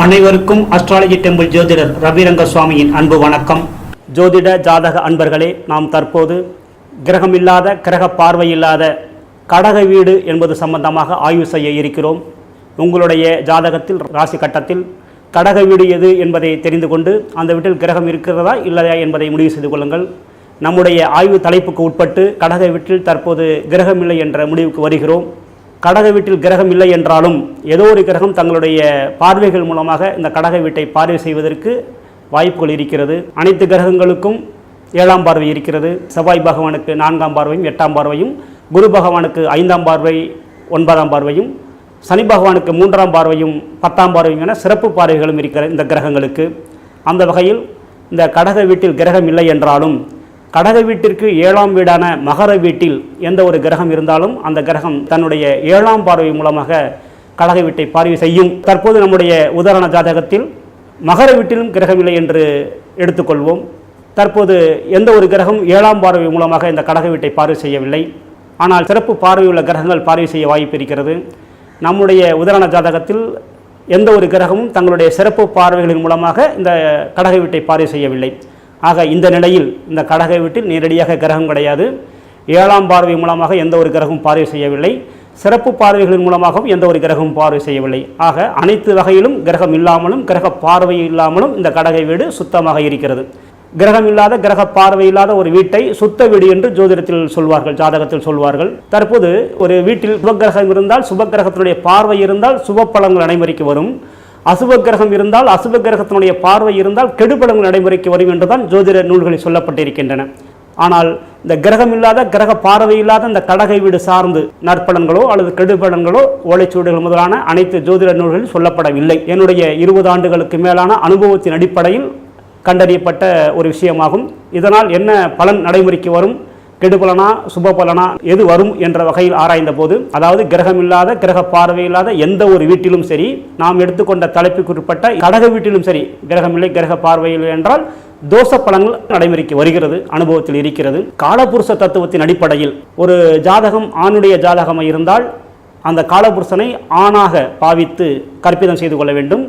அனைவருக்கும் astrology temple ஜோதிடர் ரவிரங்க சுவாமியின் அன்பு வணக்கம். ஜோதிட ஜாதக அன்பர்களே நாம் தற்போது கிரகமில்லாத கிரக பார்வையில்லாத கடக வீடு என்பது சம்பந்தமாக ஆய்வு செய்ய இருக்கிறோம். உங்களுடைய ஜாதகத்தில் ராசி கட்டத்தில் கடக வீடு எது என்பதை தெரிந்து கொண்டு அந்த வீட்டில் கிரகம் இருக்கிறதா இல்லையா என்பதை முடிவு செய்து கொள்ளுங்கள். நம்முடைய ஆய்வு தலைப்புக்கு உட்பட்டு கடக வீட்டில் தற்போது கிரகமில்லை என்ற முடிவுக்கு வருகிறோம். கடக வீட்டில் கிரகம் இல்லை என்றாலும் ஏதோ ஒரு கிரகம் தங்களுடைய பார்வைகள் மூலமாக இந்த கடக வீட்டை பார்வை செய்வதற்கு வாய்ப்புகள் இருக்கிறது. அனைத்து கிரகங்களுக்கும் ஏழாம் பார்வை இருக்கிறது. செவ்வாய் பகவானுக்கு நான்காம் பார்வையும் எட்டாம் பார்வையும் குரு பகவானுக்கு ஐந்தாம் பார்வை ஒன்பதாம் பார்வையும் சனி பகவானுக்கு மூன்றாம் பார்வையும் பத்தாம் பார்வையும் என சிறப்பு பார்வைகளும் இருக்கிற இந்த கிரகங்களுக்கு. அந்த வகையில் இந்த கடக வீட்டில் கிரகம் இல்லை என்றாலும் கடக வீட்டிற்கு ஏழாம் வீடான மகர வீட்டில் எந்த ஒரு கிரகம் இருந்தாலும் அந்த கிரகம் தன்னுடைய ஏழாம் பார்வை மூலமாக கடக வீட்டை பார்வை செய்யும். தற்போது நம்முடைய உதாரண ஜாதகத்தில் மகர வீட்டிலும் கிரகமில்லை என்று எடுத்துக்கொள்வோம். தற்போது எந்த ஒரு கிரகம் ஏழாம் பார்வை மூலமாக இந்த கடக வீட்டை பார்வை செய்யவில்லை. ஆனால் சிறப்பு பார்வையுள்ள கிரகங்கள் பார்வை செய்ய வாய்ப்பு இருக்கிறது. நம்முடைய உதாரண ஜாதகத்தில் எந்த ஒரு கிரகமும் தங்களுடைய சிறப்பு பார்வைகளின் மூலமாக இந்த கடக வீட்டை பார்வை செய்யவில்லை. ஆக இந்த நிலையில் இந்த கடகை விட்டு நேரடியாக கிரகம் கிடையாது. ஏழாம் பார்வை மூலமாக எந்த ஒரு கிரகமும் பார்வை செய்யவில்லை. சிறப்பு பார்வைகளின் மூலமாகவும் எந்த ஒரு கிரகமும் பார்வை செய்யவில்லை. ஆக அனைத்து வகையிலும் கிரகம் இல்லாமலும் கிரக பார்வை இல்லாமலும் இந்த கடகை வீடு சுத்தமாக இருக்கிறது. கிரகம் இல்லாத கிரக பார்வை இல்லாத ஒரு வீட்டை சுத்த வீடு என்று ஜோதிடத்தில் சொல்வார்கள் ஜாதகத்தில் சொல்வார்கள். தற்போது ஒரு வீட்டில் சுபக்கிரகம் இருந்தால் சுபகிரகத்தினுடைய பார்வை இருந்தால் சுப பலன்கள் அனைவருக்கு வரும். அசுப கிரகம் இருந்தால் அசுப கிரகத்தினுடைய பார்வை இருந்தால் கெடுபலங்கள் நடைமுறைக்கு வரும் என்றுதான் ஜோதிட நூல்களில் சொல்லப்பட்டிருக்கின்றன. ஆனால் இந்த கிரகம் இல்லாத கிரக பார்வை இல்லாத இந்த கடகை வீடு சார்ந்து நற்பலன்களோ அல்லது கெடுபலன்களோ ஓலைச்சுவடுகள் முதலான அனைத்து ஜோதிட நூல்களில் சொல்லப்படவில்லை. என்னுடைய இருபது ஆண்டுகளுக்கு மேலான அனுபவத்தின் அடிப்படையில் கண்டறியப்பட்ட ஒரு விஷயமாகும். இதனால் என்ன பலன் நடைமுறைக்கு வரும்? கெடுபலனா சுபபலனா எது வரும் என்ற வகையில் ஆராய்ந்த போது அதாவது கிரகம் இல்லாத கிரக பார்வை இல்லாத எந்த ஒரு வீட்டிலும் சரி நாம் எடுத்துக்கொண்ட தலைப்புக்கு உட்பட்ட கடக வீட்டிலும் சரி கிரகம் இல்லை கிரக பார்வையில் என்றால் தோச பலன்கள் நடைமுறைக்கு வருகிறது அனுபவத்தில் இருக்கிறது. காலபுருஷ தத்துவத்தின் அடிப்படையில் ஒரு ஜாதகம் ஆணுடைய ஜாதகமாக இருந்தால் அந்த காலபுருஷனை ஆணாக பாவித்து கற்பிதம் செய்து கொள்ள வேண்டும்.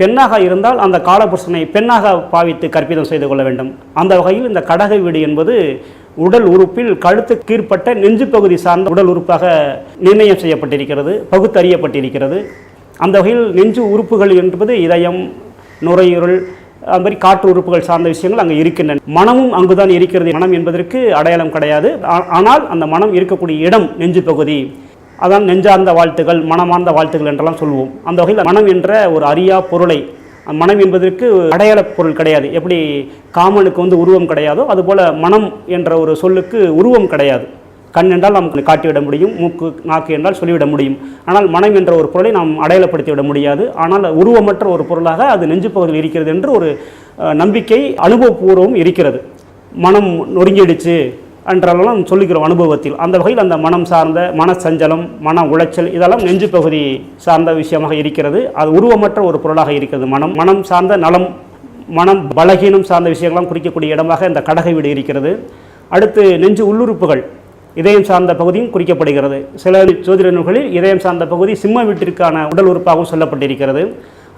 பெண்ணாக இருந்தால் அந்த காலபுருஷனை பெண்ணாக பாவித்து கற்பிதம் செய்து கொள்ள வேண்டும். அந்த வகையில் இந்த கடக வீடு என்பது உடல் உறுப்பில் கழுத்து கீழ்ப்பட்ட நெஞ்சு பகுதி சார்ந்த உடல் உறுப்பாக நிர்ணயம் செய்யப்பட்டிருக்கிறது பகுத்தறியப்பட்டிருக்கிறது. அந்த வகையில் நெஞ்சு உறுப்புகள் என்பது இதயம் நுரையீரல் அது மாதிரி காற்று உறுப்புகள் சார்ந்த விஷயங்கள் அங்கே இருக்கின்றன. மனமும் அங்குதான் இருக்கிறது. மனம் என்பதற்கு அடையாளம் கிடையாது. ஆ- ஆனால் அந்த மனம் இருக்கக்கூடிய இடம் நெஞ்சு பகுதி அதான் நெஞ்சார்ந்த வாழ்த்துகள் மனமார்ந்த வாழ்த்துகள் என்றெல்லாம் சொல்லுவோம் அந்த வகையில் மனம் என்ற ஒரு அரியா பொருளை மனம் என்பதற்கு அடையாள பொருள் கிடையாது. எப்படி காமனுக்கு வந்து உருவம் கிடையாதோ அதுபோல் மனம் என்ற ஒரு சொல்லுக்கு உருவம் கிடையாது. கண் என்றால் நமக்கு காட்டிவிட முடியும் மூக்கு நாக்கு என்றால் சொல்லிவிட முடியும். ஆனால் மனம் என்ற ஒரு பொருளை நாம் அடையாளப்படுத்தி விட முடியாது. ஆனால் உருவமற்ற ஒரு பொருளாக அது நெஞ்சு பகுதியில் இருக்கிறது என்று ஒரு நம்பிக்கை அனுபவபூர்வம் இருக்கிறது. மனம் நொறுங்கிடுச்சு என்றெல்லாம் சொல்லுகிறோம் அனுபவத்தில். அந்த வகையில் அந்த மனம் சார்ந்த மனசஞ்சலம் மன உளைச்சல் இதெல்லாம் நெஞ்சு பகுதி சார்ந்த விஷயமாக இருக்கிறது. அது உருவமற்ற ஒரு பொருளாக இருக்கிறது. மனம் மனம் சார்ந்த நலம் மனம் பலகீனம் சார்ந்த விஷயங்கள்லாம் குறிக்கக்கூடிய இடமாக இந்த கடகை வீடு இருக்கிறது. அடுத்து நெஞ்சு உள்ளுறுப்புகள் இதயம் சார்ந்த பகுதியும் குறிக்கப்படுகிறது. சில சோதிட நூல்களில் இதயம் சார்ந்த பகுதி சிம்ம வீட்டிற்கான உடல் உறுப்பாகவும் சொல்லப்பட்டிருக்கிறது.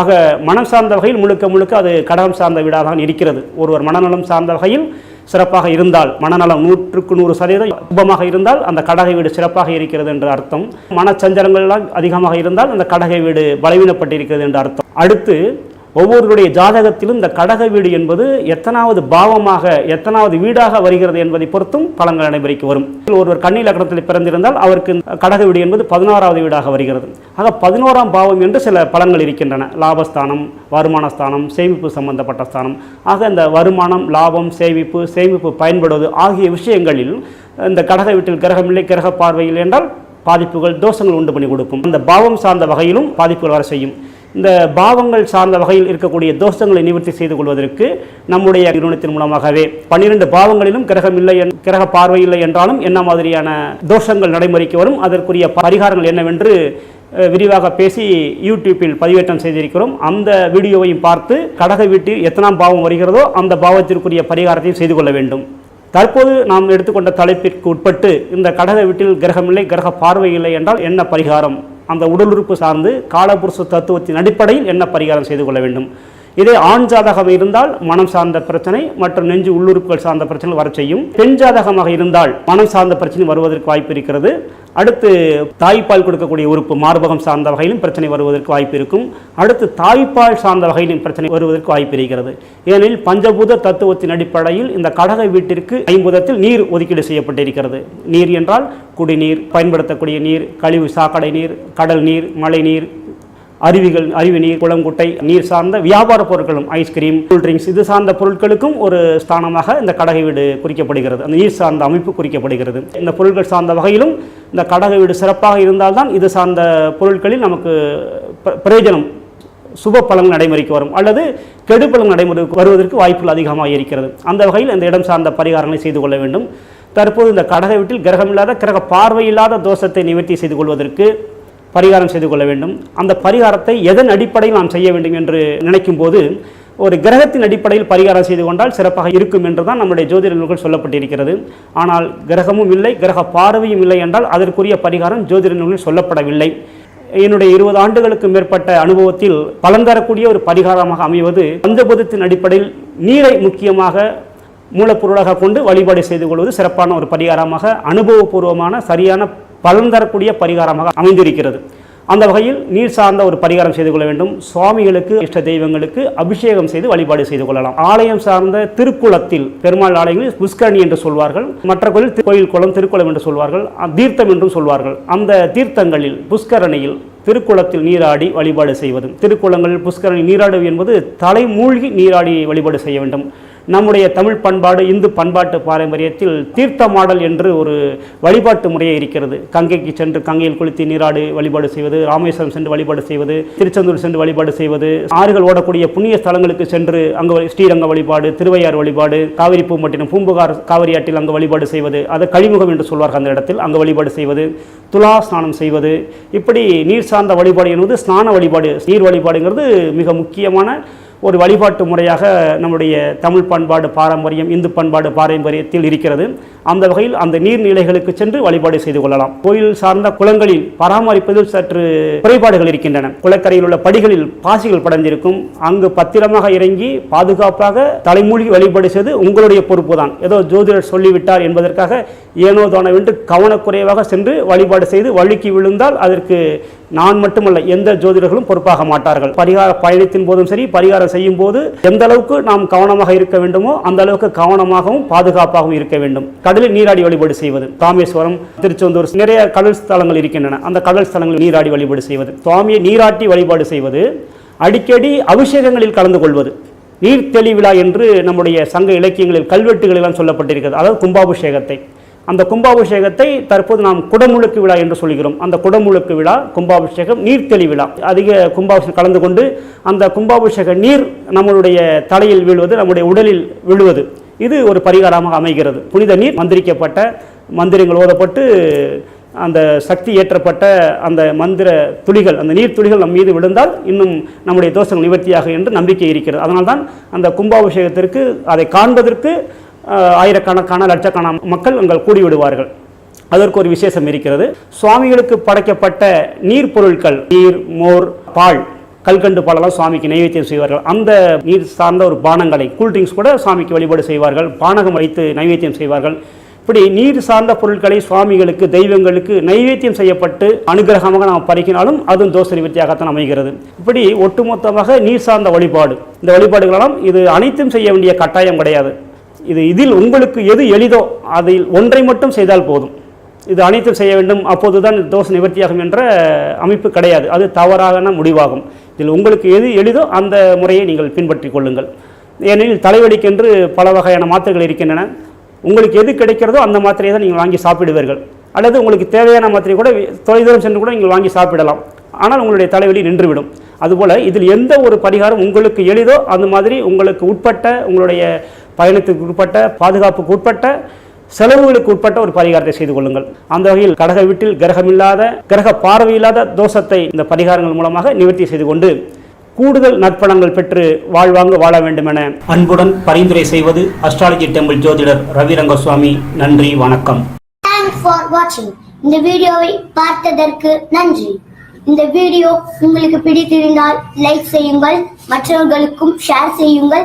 ஆக மனம் சார்ந்த வகையில் முழுக்க முழுக்க அது கடகம் சார்ந்த வீடாக தான் இருக்கிறது. ஒருவர் மனநலம் சார்ந்த வகையில் சிறப்பாக இருந்தால் மனநலம் நூற்றுக்கு நூறு சதவீதம் சுபமாக இருந்தால் அந்த கடகை வீடு சிறப்பாக இருக்கிறது என்று அர்த்தம். மனச்சஞ்சலங்கள்லாம் அதிகமாக இருந்தால் அந்த கடகை வீடு பலவீனப்பட்டிருக்கிறது என்று அர்த்தம். அடுத்து ஒவ்வொருவருடைய ஜாதகத்திலும் இந்த கடக வீடு என்பது எத்தனாவது பாவமாக எத்தனாவது வீடாக வருகிறது என்பதை பொறுத்தும் பலன்கள் நடைமுறைக்கு வரும். ஒருவர் கண்ணி லக்னத்தில் பிறந்திருந்தால் அவருக்கு இந்த கடக வீடு என்பது பதினோராவது வீடாக வருகிறது. ஆக பதினோராம் பாவம் என்று சில பலன்கள் இருக்கின்றன. லாபஸ்தானம் வருமானஸ்தானம் சேமிப்பு சம்பந்தப்பட்ட ஸ்தானம். ஆக இந்த வருமானம் லாபம் சேமிப்பு சேமிப்பு பயன்படுவது ஆகிய விஷயங்களில் இந்த கடக வீட்டில் கிரகமில்லை கிரக பார்வையில் என்றால் பாதிப்புகள் தோஷங்கள் உண்டு பண்ணி கொடுக்கும். இந்த பாவம் சார்ந்த வகையிலும் பாதிப்புகள் வர செய்யும். இந்த பாவங்கள் சார்ந்த வகையில் இருக்கக்கூடிய தோஷங்களை நிவர்த்தி செய்து கொள்வதற்கு நம்முடைய நிறுவனத்தின் மூலமாகவே பன்னிரண்டு பாவங்களிலும் கிரகம் இல்லை என்- கிரக பார்வை இல்லை என்றாலும் என்ன மாதிரியான தோஷங்கள் நடைமுறைக்கு வரும்? அதற்குரிய பரிகாரங்கள் என்னவென்று விரிவாக பேசி யூடியூப்பில் பதிவேற்றம் செய்திருக்கிறோம். அந்த வீடியோவையும் பார்த்து கடக வீட்டில் எத்தனாம் பாவம் வருகிறதோ அந்த பாவத்திற்குரிய பரிகாரத்தையும் செய்து கொள்ள வேண்டும். தற்போது நாம் எடுத்துக்கொண்ட தலைப்பிற்கு உட்பட்டு இந்த கடக வீட்டில் கிரகமில்லை கிரக பார்வை இல்லை என்றால் என்ன பரிகாரம்? அந்த உடல் உறுப்பு சார்ந்து காலபுருஷ தத்துவத்தின் அடிப்படையில் என்ன பரிகாரம் செய்து கொள்ள வேண்டும்? இதே ஆண் ஜாதகம் இருந்தால் மனம் சார்ந்த பிரச்சனை மற்றும் நெஞ்சு உள்ளுறுப்புகள் சார்ந்த பிரச்சனை வர செய்யும். பெண் ஜாதகமாக இருந்தால் மனம் சார்ந்த பிரச்சனை வருவதற்கு வாய்ப்பு இருக்கிறது. அடுத்து தாய்ப்பால் கொடுக்கக்கூடிய உறுப்பு மார்பகம் சார்ந்த வகையிலும் பிரச்சனை வருவதற்கு வாய்ப்பு இருக்கும். அடுத்து தாய்ப்பால் சார்ந்த வகையிலும் பிரச்சனை வருவதற்கு வாய்ப்பு இருக்கிறது. ஏனெனில் பஞ்சபூத தத்துவத்தின் அடிப்படையில் இந்த கடக வீட்டிற்கு ஐம்பூதத்தில் நீர் ஒதுக்கீடு செய்யப்பட்டிருக்கிறது. நீர் என்றால் குடிநீர் பயன்படுத்தக்கூடிய நீர் கழிவு சாக்கடை நீர் கடல் நீர் மழை நீர் அருவிகள் அருவி நீர் குளங்குட்டை நீர் சார்ந்த வியாபார பொருட்களும் ஐஸ்கிரீம் கூல்ட்ரிங்க்ஸ் இது சார்ந்த பொருட்களுக்கும் ஒரு ஸ்தானமாக இந்த கடகை வீடு குறிக்கப்படுகிறது. அந்த நீர் சார்ந்த அமைப்பு குறிக்கப்படுகிறது. இந்த பொருட்கள் சார்ந்த வகையிலும் இந்த கடகை வீடு சிறப்பாக இருந்தால்தான் இது சார்ந்த பொருட்களில் நமக்கு பிர- பிரயோஜனம் சுப பலன் நடைமுறைக்கு வரும். அல்லது கெடுபலன் நடைமுறைக்கு வருவதற்கு வாய்ப்புகள் அதிகமாக இருக்கிறது. அந்த வகையில் இந்த இடம் சார்ந்த பரிகாரங்களை செய்து கொள்ள வேண்டும். தற்போது இந்த கடக வீட்டில் கிரகமில்லாத கிரக பார்வையில்லாத தோஷத்தை நிவர்த்தி செய்து கொள்வதற்கு பரிகாரம் செய்து கொள்ள வேண்டும். அந்த பரிகாரத்தை எதன் அடிப்படையில் நாம் செய்ய வேண்டும் என்று நினைக்கும் போது ஒரு கிரகத்தின் அடிப்படையில் பரிகாரம் செய்து கொண்டால் சிறப்பாக இருக்கும் என்று தான் நம்முடைய ஜோதிட நூல்கள் சொல்லப்பட்டிருக்கிறது. ஆனால் கிரகமும் இல்லை கிரக பார்வையும் இல்லை என்றால் அதற்குரிய பரிகாரம் ஜோதிட நூலில் சொல்லப்படவில்லை. என்னுடைய இருபது ஆண்டுகளுக்கு மேற்பட்ட அனுபவத்தில் பலன் தரக்கூடிய ஒரு பரிகாரமாக அமைவது பஞ்சபூதத்தின் அடிப்படையில் நீரை முக்கியமாக மூலப்பொருளாக கொண்டு வழிபாடு செய்து கொள்வது சிறப்பான ஒரு பரிகாரமாக அனுபவபூர்வமான சரியான பலன் தரக்கூடிய பரிகாரமாக அமைந்திருக்கிறது. அந்த வகையில் நீர் சார்ந்த ஒரு பரிகாரம் செய்து கொள்ள வேண்டும். சுவாமிகளுக்கு இஷ்ட தெய்வங்களுக்கு அபிஷேகம் செய்து வழிபாடு செய்து கொள்ளலாம். ஆலயம் சார்ந்த திருக்குளத்தில் பெருமாள் ஆலயங்களில் புஷ்கரணி என்று சொல்வார்கள். மற்ற கோயில் கோயில் குளம் திருக்குளம் என்று சொல்வார்கள். தீர்த்தம் என்றும் சொல்வார்கள். அந்த தீர்த்தங்களில் புஷ்கரணியில் திருக்குளத்தில் நீராடி வழிபாடு செய்வது திருக்குளங்களில் புஷ்கரணி நீராடுவது என்பது தலை மூழ்கி நீராடி வழிபாடு செய்ய வேண்டும். நம்முடைய தமிழ் பண்பாடு இந்து பண்பாட்டு பாரம்பரியத்தில் தீர்த்த மாடல் என்று ஒரு வழிபாட்டு முறையே இருக்கிறது. கங்கைக்கு சென்று கங்கையில் குளித்து நீராடு வழிபாடு செய்வது ராமேஸ்வரம் சென்று வழிபாடு செய்வது திருச்செந்தூர் சென்று வழிபாடு செய்வது ஆறுகள் ஓடக்கூடிய புண்ணிய ஸ்தலங்களுக்கு சென்று அங்கு ஸ்ரீரங்க வழிபாடு திருவையார் வழிபாடு காவிரி பூம்பட்டினம் பூம்புகார் காவிரி ஆற்றில் அங்கு வழிபாடு செய்வது அது கழிமுகம் என்று சொல்வார்கள் அந்த இடத்தில் அங்கு வழிபாடு செய்வது துலா ஸ்நானம் செய்வது. இப்படி நீர் சார்ந்த வழிபாடு என்பது ஸ்நான வழிபாடு நீர் வழிபாடுங்கிறது மிக முக்கியமான ஒரு வழிபாட்டு முறையாக நம்முடைய தமிழ் பண்பாடு பாரம்பரியம் இந்து பண்பாடு பாரம்பரியத்தில் இருக்கிறது. அந்த வகையில் அந்த நீர்நிலைகளுக்கு சென்று வழிபாடு செய்து கொள்ளலாம். கோயில் சார்ந்த குளங்களில் பராமரிப்பதில் சற்று குறைபாடுகள் இருக்கின்றன. குளக்கரையில் உள்ள படிகளில் பாசிகள் படைந்திருக்கும் அங்கு பத்திரமாக இறங்கி பாதுகாப்பாக தலைமூழ்கி வழிபாடு செய்து உங்களுடைய பொறுப்பு தான். ஏதோ ஜோதிடர் சொல்லிவிட்டார் என்பதற்காக ஏனோ தானவென்று கவனக்குறைவாக சென்று வழிபாடு செய்து வழுக்கி விழுந்தால் அதற்கு நான் மட்டுமல்ல எந்த ஜோதிடர்களும் பொறுப்பாக மாட்டார்கள். பரிகார பயணத்தின் போதும் சரி பரிகாரம் செய்யும் போது எந்த அளவுக்கு நாம் கவனமாக இருக்க வேண்டுமோ அந்த அளவுக்கு கவனமாகவும் பாதுகாப்பாகவும் இருக்க வேண்டும். கடலில் நீராடி வழிபாடு செய்வது. ராமேஸ்வரம் திருச்செந்தூர் நிறைய கடல் ஸ்தலங்கள் இருக்கின்றன. அந்த கடல் ஸ்தலங்களில் நீராடி வழிபாடு செய்வது. சுவாமியை நீராட்டி வழிபாடு செய்வது. அடிக்கடி அபிஷேகங்களில் கலந்து கொள்வது. நீர் தெளிவிழா என்று நம்முடைய சங்க இலக்கியங்களில் கல்வெட்டுகளெல்லாம் சொல்லப்பட்டிருக்கிறது. அதாவது கும்பாபிஷேகத்தை. அந்த கும்பாபிஷேகத்தை தற்போது நாம் குடமுழுக்கு விழா என்று சொல்கிறோம். அந்த குடமுழுக்கு விழா கும்பாபிஷேகம் நீர்த்தெளி விழா. அதிக கும்பாபிஷேகம் கலந்து கொண்டு அந்த கும்பாபிஷேக நீர் நம்மளுடைய தலையில் வீழ்வது நம்முடைய உடலில் விழுவது. இது ஒரு பரிகாரமாக அமைகிறது. புனித நீர் மந்திரிக்கப்பட்ட மந்திரங்கள் ஓதப்பட்டு அந்த சக்தி ஏற்றப்பட்ட அந்த மந்திர துளிகள் அந்த நீர் துளிகள் நம் மீது விழுந்தால் இன்னும் நம்முடைய தோஷங்கள் நிவர்த்தியாகும் என்று நம்பிக்கை இருக்கிறது. அதனால்தான் அந்த கும்பாபிஷேகத்திற்கு அதை காண்பதற்கு ஆயிரக்கணக்கான லட்சக்கணக்கான மக்கள் அங்கே கூடி விடுவார்கள் அதற்கு ஒரு விசேஷம் இருக்கிறது. சுவாமிகளுக்கு படைக்கப்பட்ட நீர் பொருட்கள் நீர் மோர் பால் கல்கண்டு பாலெல்லாம் சுவாமிக்கு நைவேத்தியம் செய்வார்கள். அந்த நீர் சார்ந்த ஒரு பானங்களை கூல்ட்ரிங்க்ஸ் கூட சுவாமிக்கு வழிபாடு செய்வார்கள். பானகம் வைத்து நைவேத்தியம் செய்வார்கள். இப்படி நீர் சார்ந்த பொருட்களை சுவாமிகளுக்கு தெய்வங்களுக்கு நைவேத்தியம் செய்யப்பட்டு அனுகிரகமாக நாம் பறிக்கினாலும் அதுவும் தோசை நிவர்த்தியாகத்தான் அமைகிறது. இப்படி ஒட்டுமொத்தமாக நீர் சார்ந்த வழிபாடு. இந்த வழிபாடுகளெல்லாம் இது அனைத்தும் செய்ய வேண்டிய கட்டாயம் கிடையாது. இது இதில் உங்களுக்கு எது எளிதோ அதில் ஒன்றை மட்டும் செய்தால் போதும். இது அனைத்தும் செய்ய வேண்டும். அப்போதுதான் தோஷ நிவர்த்தியாகும் என்ற அமைப்பு கிடையாது. அது தவறான முடிவாகும். இதில் உங்களுக்கு எது எளிதோ அந்த முறையை நீங்கள் பின்பற்றி கொள்ளுங்கள். ஏனெனில் தலைவலிக்கென்று பல வகையான மாத்திரைகள் இருக்கின்றன. உங்களுக்கு எது கிடைக்கிறதோ அந்த மாத்திரையை தான் நீங்கள் வாங்கி சாப்பிடுவீர்கள். அல்லது உங்களுக்கு தேவையான மாத்திரை கூட தொலைதூரம் சென்று கூட நீங்கள் வாங்கி சாப்பிடலாம். ஆனால் உங்களுடைய தலைவலி நின்றுவிடும். அதுபோல் இதில் எந்த ஒரு பரிகாரம் உங்களுக்கு எளிதோ அந்த மாதிரி உங்களுக்கு உட்பட்ட உங்களுடைய பயணத்துக்கு உட்பட்ட பாதுகாப்புக்கு உட்பட்ட செலவுகளுக்கு உட்பட்ட ஒரு பரிகாரத்தை செய்து கொள்ளுங்கள். அந்த வகையில் கடக வீட்டில் கிரகமில்லாத கிரக பார்வையில்லாத தோஷத்தை இந்த பரிகாரங்கள் மூலமாக நிவர்த்தி செய்து கொண்டு கூடுதல் நற்பணங்கள் பெற்று வாழ்வாங்க வாழ வேண்டும் என அன்புடன் பரிந்துரை செய்வது அஸ்ட்ராலஜி டெம்பிள் ஜோதிடர் ரவிரங்கசுவாமி. நன்றி வணக்கம். ஃபார் இந்த வீடியோவை பார்த்ததற்கு நன்றி. இந்த வீடியோ உங்களுக்கு பிடித்திருந்தால் லைக் செய்யுங்கள் மற்றவர்களுக்கும் ஷேர் செய்யுங்கள்